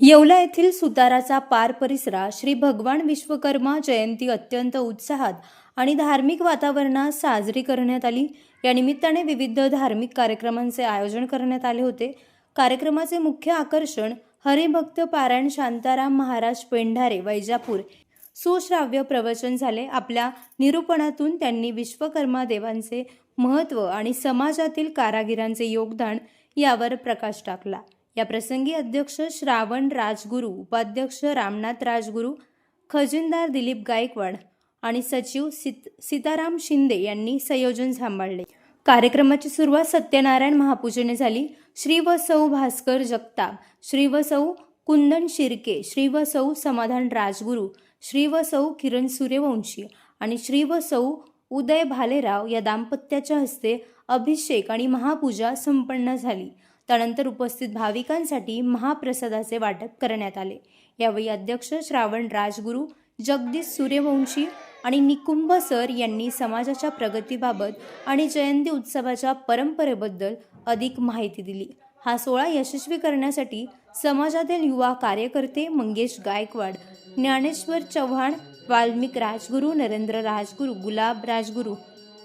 येवला येथील सुताराचा पार परिसरा श्री भगवान विश्वकर्मा जयंती अत्यंत उत्साहात आणि धार्मिक वातावरणात साजरी करण्यात आली. या निमित्ताने विविध धार्मिक कार्यक्रमांचे आयोजन करण्यात आले होते. कार्यक्रमाचे मुख्य आकर्षण हरिभक्त पारायण शांताराम महाराज पेंढारे वैजापूर. सुश्राव्य प्रवचन झाले. आपल्या निरूपणातून त्यांनी विश्वकर्मा देवांचे महत्त्व आणि समाजातील कारागिरांचे योगदान यावर प्रकाश टाकला. या प्रसंगी अध्यक्ष श्रावण राजगुरू उपाध्यक्ष रामनाथ राजगुरू खजिनदार दिलीप गायकवाड आणि सचिव सीत सीताराम शिंदे यांनी संयोजन सांभाळले. कार्यक्रमाची सुरुवात सत्यनारायण महापूजेने झाली. श्री व सौ भास्कर जगताप श्री व सौ कुंदन शिर्के श्री व सौ समाधान राजगुरू श्री व सौ किरण सूर्यवंशी आणि श्री व सौ उदय भालेराव या दाम्पत्याच्या हस्ते अभिषेक आणि महापूजा संपन्न झाली. त्यानंतर उपस्थित भाविकांसाठी महाप्रसादाचे वाटप करण्यात आले. यावेळी अध्यक्ष श्रावण राजगुरू जगदीश सूर्यवंशी आणि निकुंभ सर यांनी समाजाच्या प्रगतीबाबत आणि जयंती उत्सवाच्या परंपरेबद्दल अधिक माहिती दिली. हा सोहळा यशस्वी करण्यासाठी समाजातील युवा कार्यकर्ते मंगेश गायकवाड ज्ञानेश्वर चव्हाण वाल्मिक राजगुरू नरेंद्र राजगुरू गुलाब राजगुरू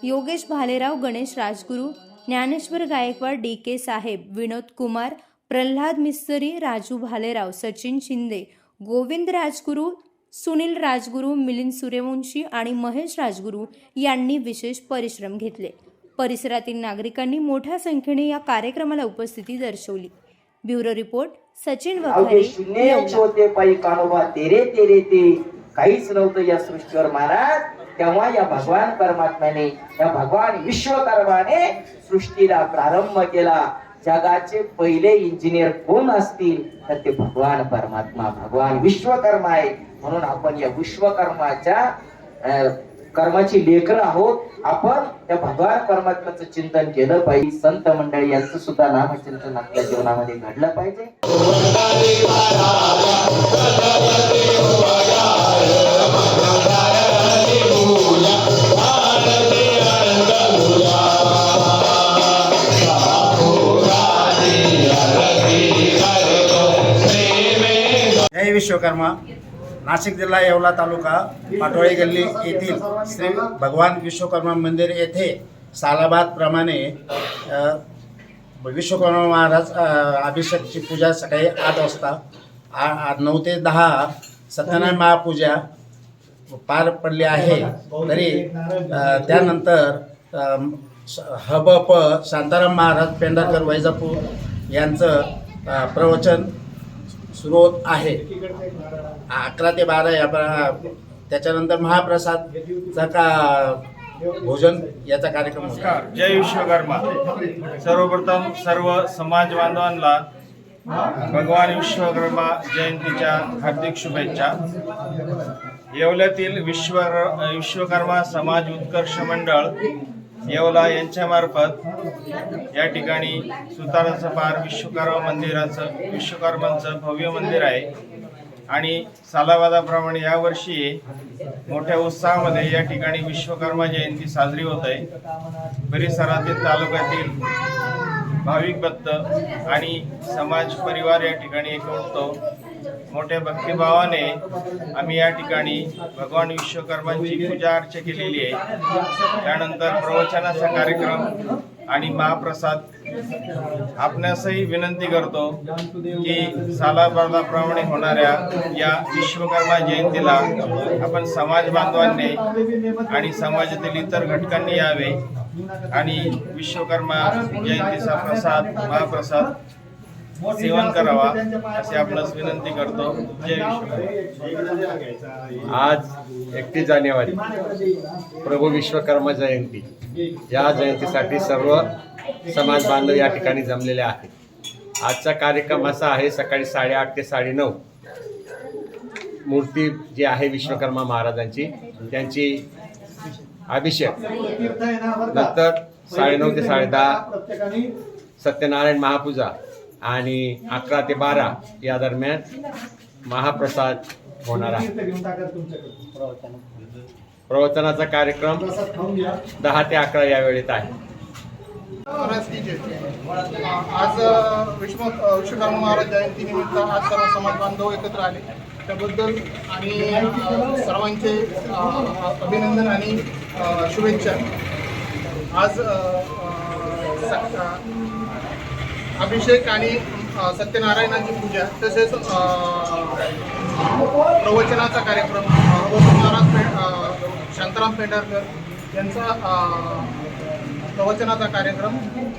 योगेश भालेराव गणेश राजगुरू ज्ञानेश्वर गायकवाड डी के साहेब विनोद कुमार प्रल्हाद मिस्त्री राजू भालेराव सचिन शिंदे गोविंद राजगुरू सुनील राजगुरू मिलिंद सूर्यवंशी आणि महेश राजगुरू यांनी विशेष परिश्रम घेतले. परिसरातील नागरिकांनी मोठ्या संख्येने या कार्यक्रमाला उपस्थिती दर्शवली. ब्युरो रिपोर्ट सचिन वखारे काहीच नव्हतं या सृष्टीवर महाराज. तेव्हा या भगवान परमात्म्याने या भगवान विश्वकर्माने सृष्टीला प्रारंभ केला. जगाचे पहिले इंजिनियर कोण असतील? तर ते भगवान परमात्मा भगवान विश्वकर्मा आहे म्हणून आपण या विश्वकर्माच्या अं, कर्माची लेकर आहोत. आपण त्या भगवान परमात्म्याचं चिंतन केलं पाहिजे. संत मंडळी यांचं सुद्धा नामचिंतन आपल्या जीवनामध्ये घडलं पाहिजे. विश्वकर्मा नाशिक जिल्हा येवला तालुका पाटोळी गल्ली येथील श्री भगवान विश्वकर्मा मंदिर येथे सालाबादप्रमाणे विश्वकर्मा महाराज अभिषेकची पूजा सकाळी आठ वाजता आ नऊ ते दहा सत्यनारायण महापूजा पार पडली आहे. तरी त्यानंतर हब प शांताराम महाराज पेंढारकर वैजापूर यांचं प्रवचन स्रोत आहे. अकरा ते बारा या त्याच्यानंतर महाप्रसादचा का भोजन याचा कार्यक्रम जय विश्वकर्मा. सर्वप्रथम सर्व समाज बांधवांना भगवान विश्वकर्मा जयंतीच्या हार्दिक शुभेच्छा. येवल्यातील विश्व विश्वकर्मा समाज उत्कर्ष मंडळ येवला यांच्यामार्फत या ठिकाणी सुताराचं पार विश्वकर्मा मंदिराचं विश्वकर्मांचं भव्य मंदिर आहे. आणि सालावादाप्रमाणे यावर्षी मोठ्या उत्साहामध्ये या ठिकाणी विश्वकर्मा जयंती साजरी होत आहे. परिसरातील तालुक्यातील भाविक भक्त आणि समाज परिवार या ठिकाणी एकवटतो मोठ्या भक्तिभावाने आम्ही या ठिकाणी भगवान विश्वकर्मांची पूजा अर्चा केलेली आहे. त्यानंतर प्रवचनाचा कार्यक्रम आणि महाप्रसाद. आपणासही विनंती करतो की सालाबादाप्रमाणे होणाऱ्या या विश्वकर्मा जयंतीला आपण समाज बांधवांनी आणि समाजातील इतर घटकांनी यावे आणि विश्वकर्मा जयंतीचा प्रसाद महाप्रसाद सेवन करावा अशी आपणास विनंती करतो. जय विश्वकर्मा आज एकतीस जानेवारी प्रभू विश्वकर्मा जयंती. या जयंतीसाठी सर्व समाज बांधव या ठिकाणी जमलेले आहेत. आजचा कार्यक्रम असा आहे सकाळी साडेआठ ते साडेनऊ. मूर्ती जी आहे विश्वकर्मा महाराजांची त्यांची अभिषेक. नंतर साडेनऊ ते साडेदहा सत्यनारायण महापूजा. आणि अकरा ते बारा या दरम्यान महाप्रसाद होणार आहे. प्रवचनाचा कार्यक्रम दहा ते अकरा या वेळेत आहे. आज विश्व विश्वकर्मा महाराज जयंतीनिमित्त आज सर्व समाज बांधव एकत्र आले. त्याबद्दल आणि सर्वांचे अभिनंदन आणि शुभेच्छा. आज अभिषेक आणि सत्यनारायणाची पूजा तसेच प्रवचनाचा कार्यक्रम महाराज पे शांताराम पेंढारकर यांचा प्रवचनाचा कार्यक्रम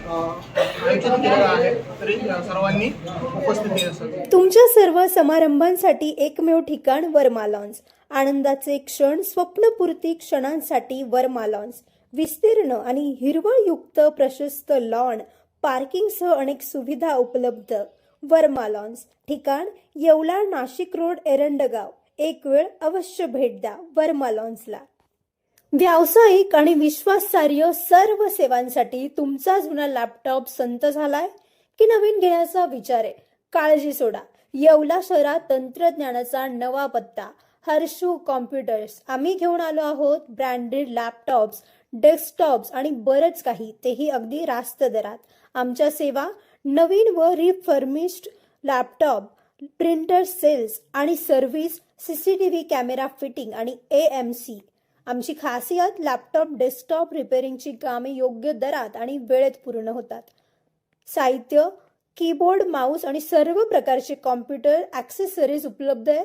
आयोजित केलेला आहे. तरी सर्वांनी उपस्थिती असावी. तुमच्या सर्व समारंभांसाठी एकमेव ठिकाण वर्मा लॉन्स. आनंदाचे क्षण स्वप्नपूर्ती क्षणांसाठी वर्मा लॉन्स. विस्तीर्ण आणि हिरवळयुक्त प्रशस्त लॉन पार्किंगसह अनेक सुविधा उपलब्ध. वर्मा लॉन्स ठिकाण येवला नाशिक रोड एरंडगाव. एक वेळ अवश्य भेट द्या वर्मा लॉन्सला व्यावसायिक आणि विश्वासार्ह सर्व सेवांसाठी तुमचा जुना लॅपटॉप संत झालाय की नवीन घेण्याचा विचार आहे? काळजी सोडा. येवला शहरात तंत्रज्ञानाचा नवा पत्ता. हर्षू कॉम्प्युटर्स. आम्ही घेऊन आलो आहोत ब्रँडेड लॅपटॉप्स डेस्कटॉप्स आणि बरंच काही. तेही अगदी रास्त दरात. आमच्या सेवा नवीन व रिफर्मिश्ड लॅपटॉप प्रिंटर सेल्स आणि service C C T V camera fitting आणि ए एम सी आमची खासियत लॅपटॉप डेस्कटॉप रिपेअरिंगची कामे योग्य दरात आणि वेळेत पूर्ण होतात. साहित्य कीबोर्ड माऊस आणि सर्व प्रकारचे कॉम्प्युटर ॲक्सेसरीज उपलब्ध आहे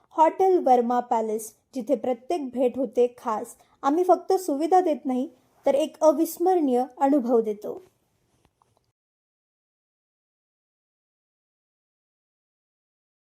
हॉटेल वर्मा पॅलेस जिथे प्रत्येक भेट होते खास. आम्ही फक्त सुविधा देत नाही तर एक अविस्मरणीय अनुभव देतो.